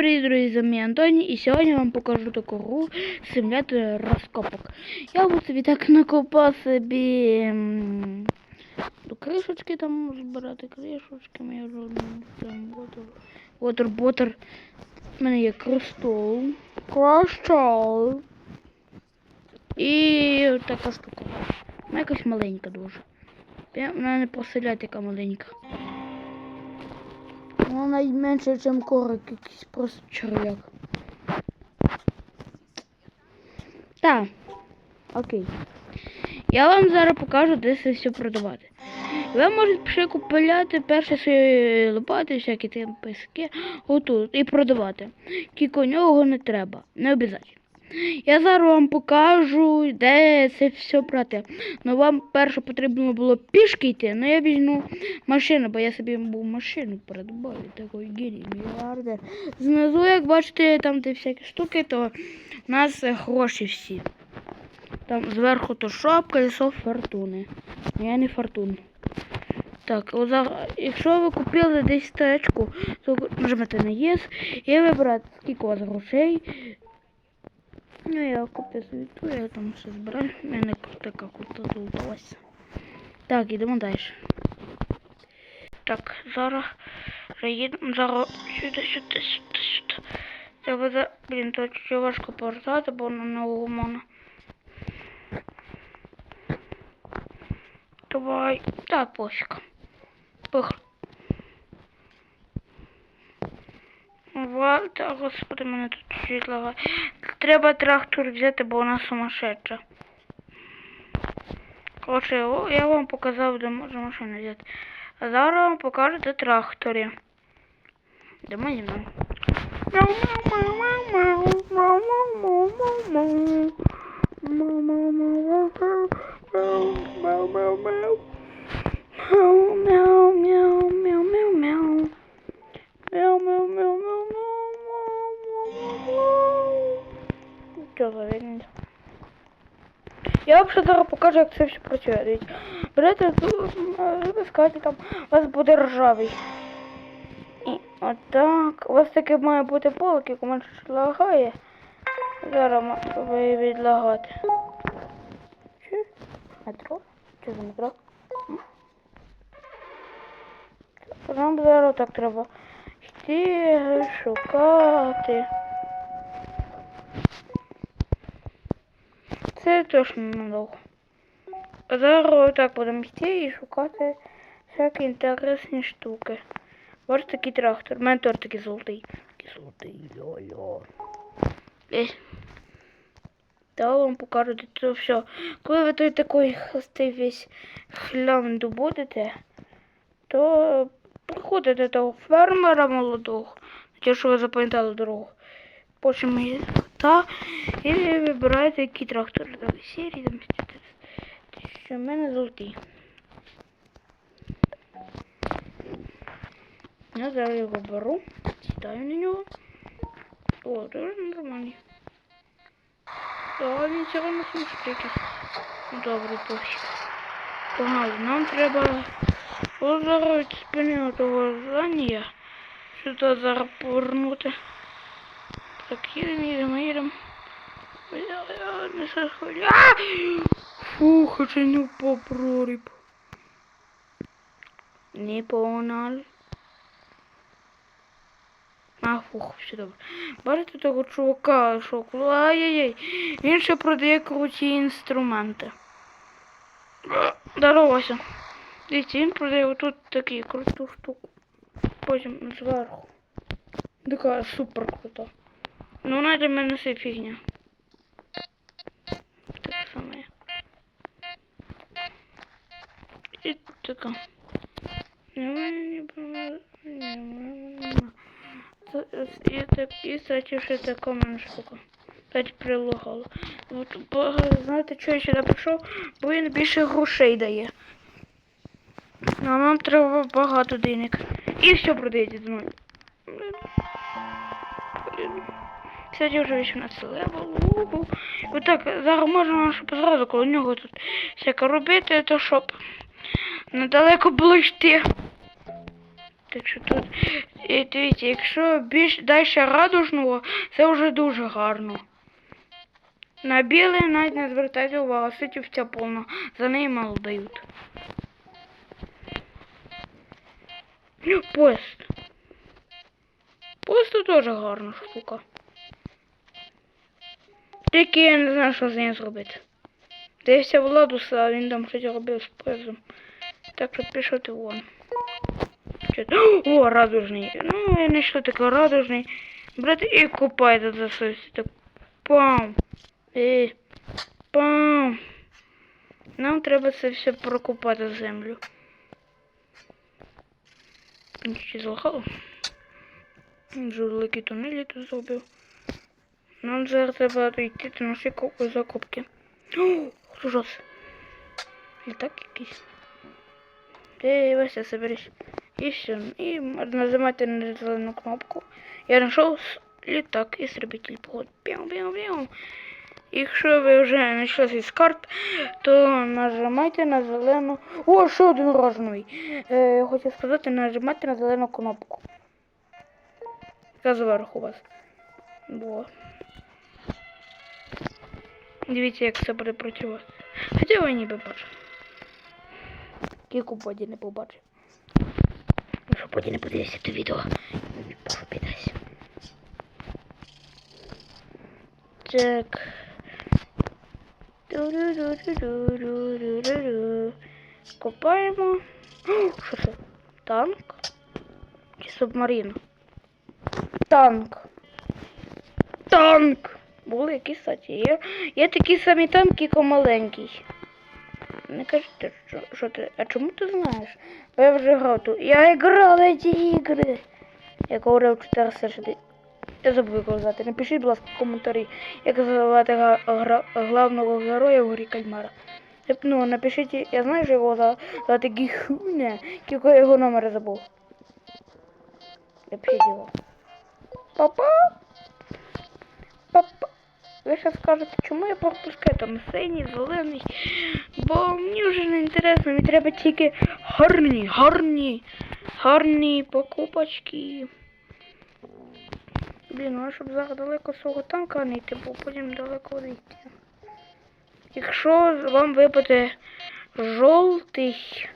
привіт, друзі, з Антоні, і сьогодні я вам покажу таку гру симулятор розкопок. Я буду собі так накопав собі м, кришечки там збирати кришечки, моя жодна там water, water. У мене є кристал. Кристал. І така штука. Вона якась маленька дуже. Я- Вона не поселять, яка маленька. Вона найменше, ніж корик, якийсь просто черв'як. Так. Окей. Я вам зараз покажу, де це все продавати. Ви можете ще купляти перші свої лопати, всякі там писки, отут, і продавати. Тільки нього не треба, не обов'язково. Я зараз вам покажу, де це все брати. Ну вам перше потрібно було пішки йти, але я візьму машину, бо я собі був машину придбав, такий геній, мільярдер. Знизу, як бачите, там де всякі штуки, то в нас гроші всі. Там зверху то шоп, колесо фортуни. Я не фортун. Так, якщо ви купили десь стечку, то нажмете на ЄС і вибрати, скільки у вас грошей. Ну, я куплю собі ту, я там все збираю. У мене така крута золоталася. Так, ідемо далі. Так, зараз вже їдемо, зараз сюди, сюди, сюди, сюди. Треба за... Блін, то чуть важко повертати, бо на нового можна. Давай. Так, пофіг. Пих. Ва- Та, господи, мене тут чуть лагає. Треба трактор взяти, бо вона сумасшедша. Коротше, я вам показав, де можна машину взяти. А зараз вам покажу, де трактори. Йдемо зі мною. Взагалі зараз покажу, як це все працює. Дивіться. Берете вискайте там, у вас буде ржавий. І отак. У вас таке має бути полик, як у мене щось лагає. Зараз ви відлагати. Чи? Метро? Чи за метро? Нам зараз так треба йти, шукати. Це точно надовго. Зараз так будемо йти і шукати всякі інтересні штуки. Ось такий трактор. У мене теж такий золотий. Такий золотий, йо-йо. Ей. Та вам покажу де це все. Коли ви той такий хостий весь хлям добудете, то приходите до того фермера молодого. Ті, що ви запам'ятали дорогу. Потім та і вибираєте який трактор. Там серії, там що в мене золотий. Я зараз його беру, сідаю на нього. О, дуже нормальний. Да, він одно смішний якийсь. Добре, пофіг. Погнали, нам треба озеро від спини того здання. Сюди зараз повернути. Так, їдемо, їдемо. Бля, не сахую. А! Фух, це не по проріб. Не погнали. А, фух, все добре. Бачите того чувака, що Ай-яй-яй. Він ще продає круті інструменти. Здоровайся. Дивіться, він продає отут таку круту штуку. Потім зверху. Така супер крута. Ну, вона для мене все фігня. Так саме. І така. І так, і ще така мене штука. Кстати, прилагала. От, бо, знаєте, що я сюди прийшов? Бо він більше грошей дає. А нам треба багато денег. І все продається мною. Кстати, вже 18 левел. Отак, зараз можна, щоб зразу коло нього тут всяке робити, то щоб недалеко було йти. Так що тут І дивіться, якщо більш далі радужного, це вже дуже гарно. На білий навіть не звертайте увагу, ситів вся повна. За неї мало дають. Ну, Пост. Пост теж гарна штука. Тільки я не знаю, що з нею зробити. Дивився Владуса, а він там щось робив з поездом. Так що пішов ти вон. О, радужний. Ну, я знайшов такий радужний. Брати і купайте за щось. Так пам. І пам. Нам треба це все прокопати землю. Ще злагав. Вже великі тунелі тут зробив. Нам зараз треба йти до нашої закопки. О, це? Літак якийсь. Ти Вася соберись. І все. І нажимайте на зелену кнопку. Я знайшов літак і. Піу, піу, піу. Якщо ви вже знайшли з карт, то нажимайте на зелену. О, ще один рожновий. Е, хочу сказати, нажимайте на зелену кнопку. Яка зверху у вас. Бо. Дивіться, як це буде проти вас. Хоча ви ніби бачите. Кіку поді не побачив. Якщо поді не подивився то відео, він. Так. Копаємо. Що це? Танк? Чи субмарина? Танк. Танк! Були якісь кстати. Є, є такі самі танки, тільки маленький. Не кажете, що, що ти. А чому ти знаєш? Бо я вже грав тут. Я грав в ці ігри. Я говорив 460. Я забув як його. Напишіть, будь ласка, в коментарі, як звати гра- главного героя в грі Кальмара. Тип, Ну, напишіть, я знаю, що його звати Гіхуня, тільки я його номер забув. Напишіть його. Папа? Папа. Ви ще скажете, чому я пропускаю там синій, зелений? Бо мені вже не інтересно, мені треба тільки гарні, гарні, гарні покупочки. Блін, ну а щоб зараз далеко свого танка не йти, бо потім далеко не йти. Якщо вам випаде жовтий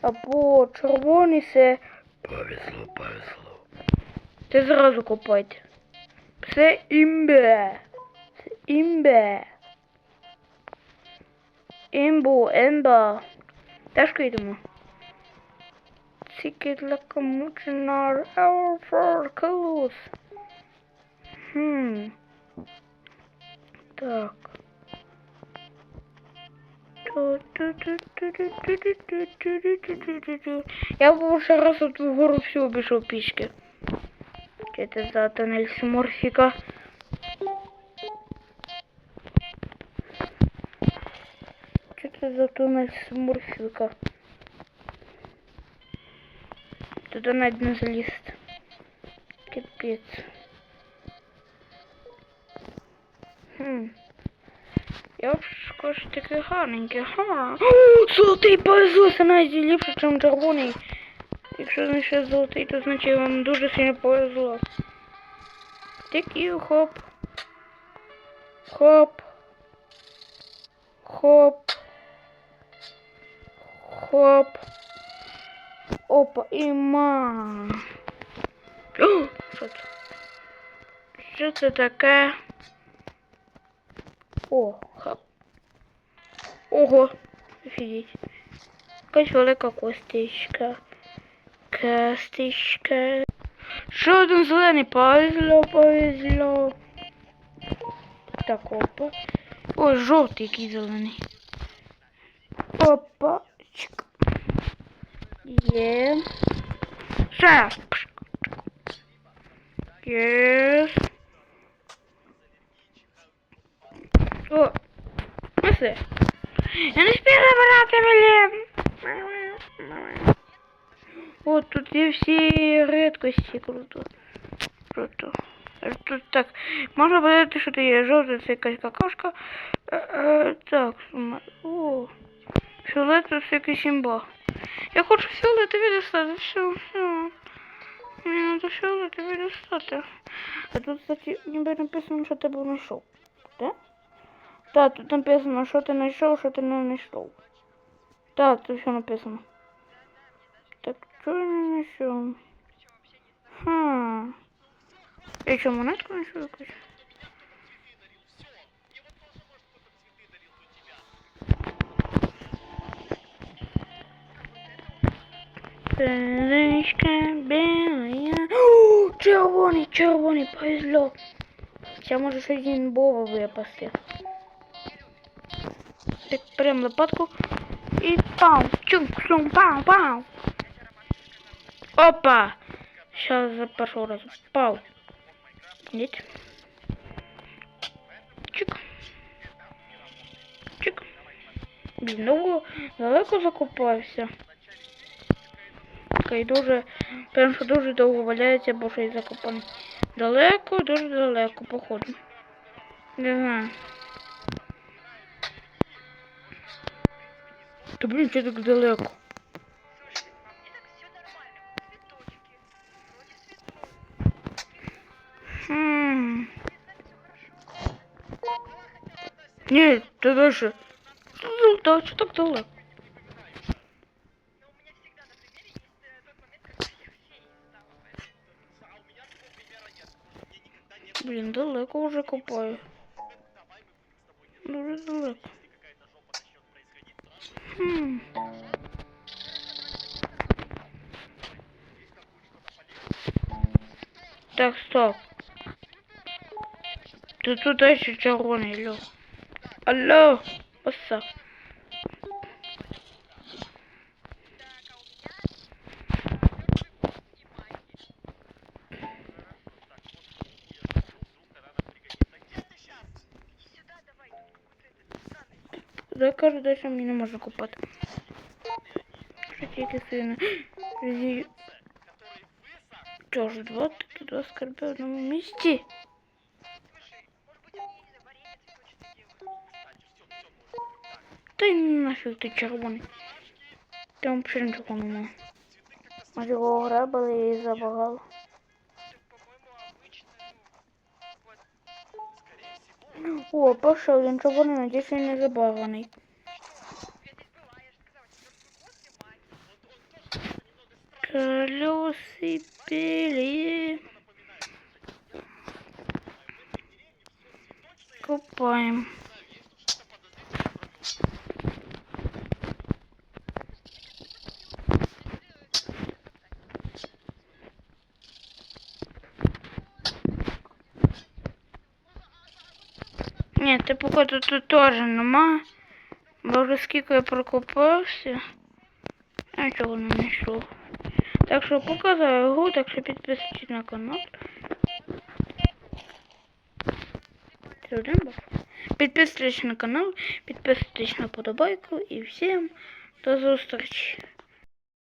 або червоний, це повезло, повезло. Це зразу копайте. Це імбе. Це імбе. Імбу, емба. Тяжко йдемо. Тільки для комучинар Елфоркалус. Хм. Так. Я був ще раз от вгору всю пішки. Чи це за тунель сморфіка? Що це за тунель сморфіка? Туди навіть не залізти. Капець. Хм. Я таке гарненьке. Ха. О, золотий повезло, це навіть ліпше, ніж червоний. Якщо знайшли золотий, то значить вам дуже сильно повезло. Такий хоп. Хоп. Хоп. Хоп. Опа, і ма. О, що це? Що? О, хап. Ого, офігеть. Якась велика костичка. Костичка. Ще один зелений повезло, повезло. Так, опа. Ой, жовтий який зелений. Опа. Є. Ще. Єс. О, ну. Я не спів забирати блін. О, тут є всі рідкості, круто. Круто. Тут так, можна подивити, що ти є жовтий, це якась какашка. Е, е, так, о, фіолетовий це якийсь імба. Я хочу фіолетовий достати, все, все. Мені надо ще тобі достати. А тут, кстати, ніби написано, що ти був знайшов. Так? Так, тут написано, що ти знайшов, що ти не знайшов. Так, тут все написано. Так, що я не знайшов? Хм. Я що, монетку знайшов якусь? Перечка белая. Червоний, червоний, повезло. Ще може щось один Бова випасти. Так, прям лопатку. І пау, чум, шлум, пау, пау. Опа! Сейчас за першого разу. Пау. Нет. Чик. Чик. Блін, довго далеко закопався. Така і дуже, прям що дуже довго валяється, бо що й закопаний. Далеко, дуже далеко, походу. Не знаю. Та блін, що так далеко? Ні, ти дальше. Ну, так далеко? Блін, далеко вже копаю. Дуже далеко. Хм. Так, стоп. Тут тут ще червоний, алло. Алло, what's Я кажу, далі мені не можна купати. Що тільки сильно. Чого ж два такі два скарби в одному місці? Та й нафіг ти червоний. Там взагалі нічого немає. Може його грабили і забагали. О, пошел, він червоний, надіюсь, він не забаганий. Колеси пили. Купаем. Ні, ти походу тут теж нема. Бо скільки я прокопався. Я нічого не знайшов. Так що показую його, так що підписуйтесь на канал. Підписуйтесь на канал, підписуйтесь на подобайку і всім до зустрічі.